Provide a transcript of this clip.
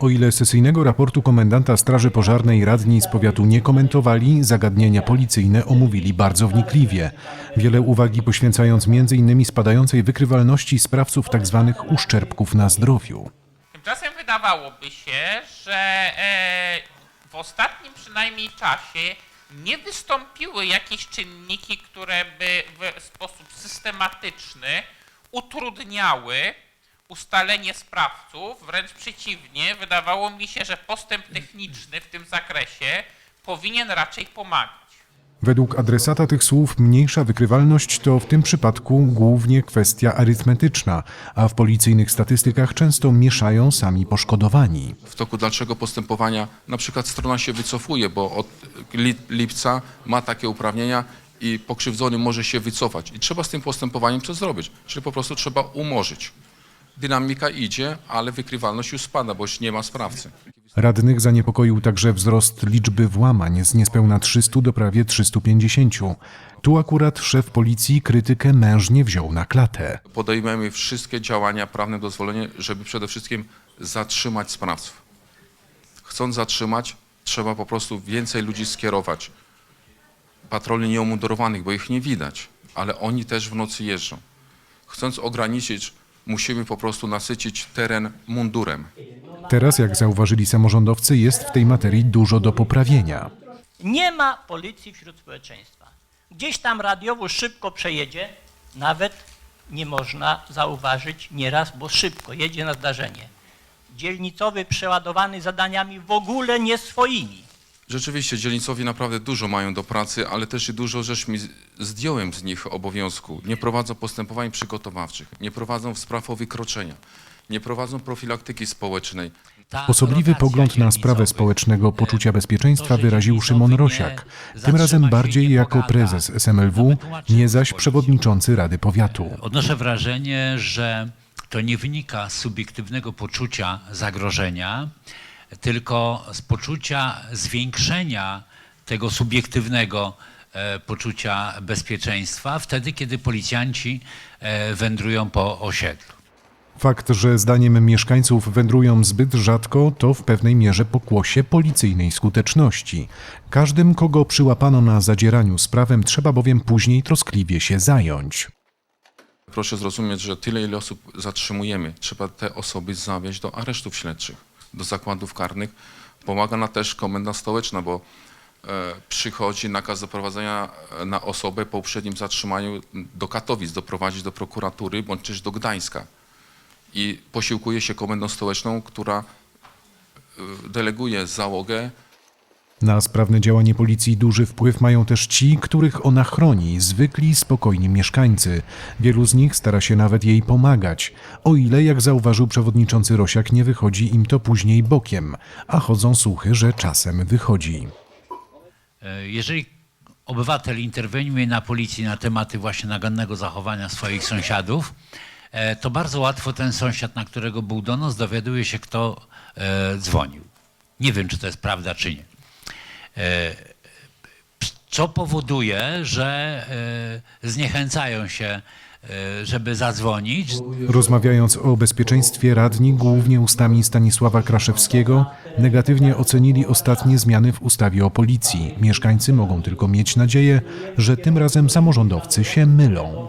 O ile sesyjnego raportu komendanta Straży Pożarnej radni z powiatu nie komentowali, zagadnienia policyjne omówili bardzo wnikliwie. Wiele uwagi poświęcając m.in. spadającej wykrywalności sprawców tzw. uszczerbków na zdrowiu. Tymczasem wydawałoby się, że e, w ostatnim przynajmniej czasie nie wystąpiły jakieś czynniki, które by w sposób systematyczny utrudniały ustalenie sprawców. Wręcz przeciwnie, wydawało mi się, że postęp techniczny w tym zakresie powinien raczej pomagać. Według adresata tych słów mniejsza wykrywalność to w tym przypadku głównie kwestia arytmetyczna, a w policyjnych statystykach często mieszają sami poszkodowani. w toku dalszego postępowania na przykład strona się wycofuje, bo od li- lipca ma takie uprawnienia i pokrzywdzony może się wycofać. I trzeba z tym postępowaniem coś zrobić, czyli po prostu trzeba umorzyć. Dynamika idzie, ale wykrywalność już spada, bo już nie ma sprawcy. Radnych zaniepokoił także wzrost liczby włamań z niespełna 300 do prawie 350. Tu akurat szef policji krytykę mężnie wziął na klatę. Podejmujemy wszystkie działania prawne dozwolenie, żeby przede wszystkim zatrzymać sprawców. Chcąc zatrzymać, trzeba po prostu więcej ludzi skierować. Patroli nieomundurowanych, bo ich nie widać, ale oni też w nocy jeżdżą. Chcąc ograniczyć, musimy po prostu nasycić teren mundurem. Teraz, jak zauważyli samorządowcy, jest w tej materii dużo do poprawienia. Nie ma policji wśród społeczeństwa. Gdzieś tam radiowo szybko przejedzie, nawet nie można zauważyć nieraz, bo szybko jedzie na zdarzenie. Dzielnicowy przeładowany zadaniami w ogóle nie swoimi. Rzeczywiście, dzielnicowi naprawdę dużo mają do pracy, ale też i dużo żeśmy z- zdjąłem z nich obowiązku. Nie prowadzą postępowań przygotowawczych, nie prowadzą spraw o wykroczenia, nie prowadzą profilaktyki społecznej. Osobliwy pogląd na sprawę społecznego e, poczucia bezpieczeństwa wyraził Szymon Rosiak. Tym razem bardziej jako prezes SMLW, nie zaś przewodniczący Rady Powiatu. Odnoszę wrażenie, że to nie wynika z subiektywnego poczucia zagrożenia, tylko z poczucia zwiększenia tego subiektywnego e, poczucia bezpieczeństwa wtedy, kiedy policjanci e, wędrują po osiedlu. Fakt, że zdaniem mieszkańców wędrują zbyt rzadko, to w pewnej mierze pokłosie policyjnej skuteczności. Każdym, kogo przyłapano na zadzieraniu z prawem, trzeba bowiem później troskliwie się zająć. Proszę zrozumieć, że tyle, ile osób zatrzymujemy, trzeba te osoby zawieźć do aresztów śledczych, do zakładów karnych. Pomaga nam też komenda stołeczna, bo e, przychodzi nakaz doprowadzenia e, na osobę po uprzednim zatrzymaniu do Katowic, doprowadzić do prokuratury bądź też do Gdańska. I posiłkuje się komendą stołeczną, która e, deleguje załogę Na sprawne działanie policji duży wpływ mają też ci, których ona chroni, zwykli, spokojni mieszkańcy. Wielu z nich stara się nawet jej pomagać, o ile, jak zauważył przewodniczący Rosiak, nie wychodzi im to później bokiem, a chodzą słuchy, że czasem wychodzi. E, Jeżeli obywatel interweniuje na policji na tematy właśnie nagannego zachowania swoich sąsiadów, e, to bardzo łatwo ten sąsiad, na którego był donos, dowiaduje się, kto e, dzwonił. Nie wiem, czy to jest prawda, czy nie. E, Co powoduje, że e, zniechęcają się, e, żeby zadzwonić, Rozmawiając o bezpieczeństwie, radni, głównie ustami Stanisława Kraszewskiego, negatywnie ocenili ostatnie zmiany w ustawie o policji. Mieszkańcy mogą tylko mieć nadzieję, że tym razem samorządowcy się mylą.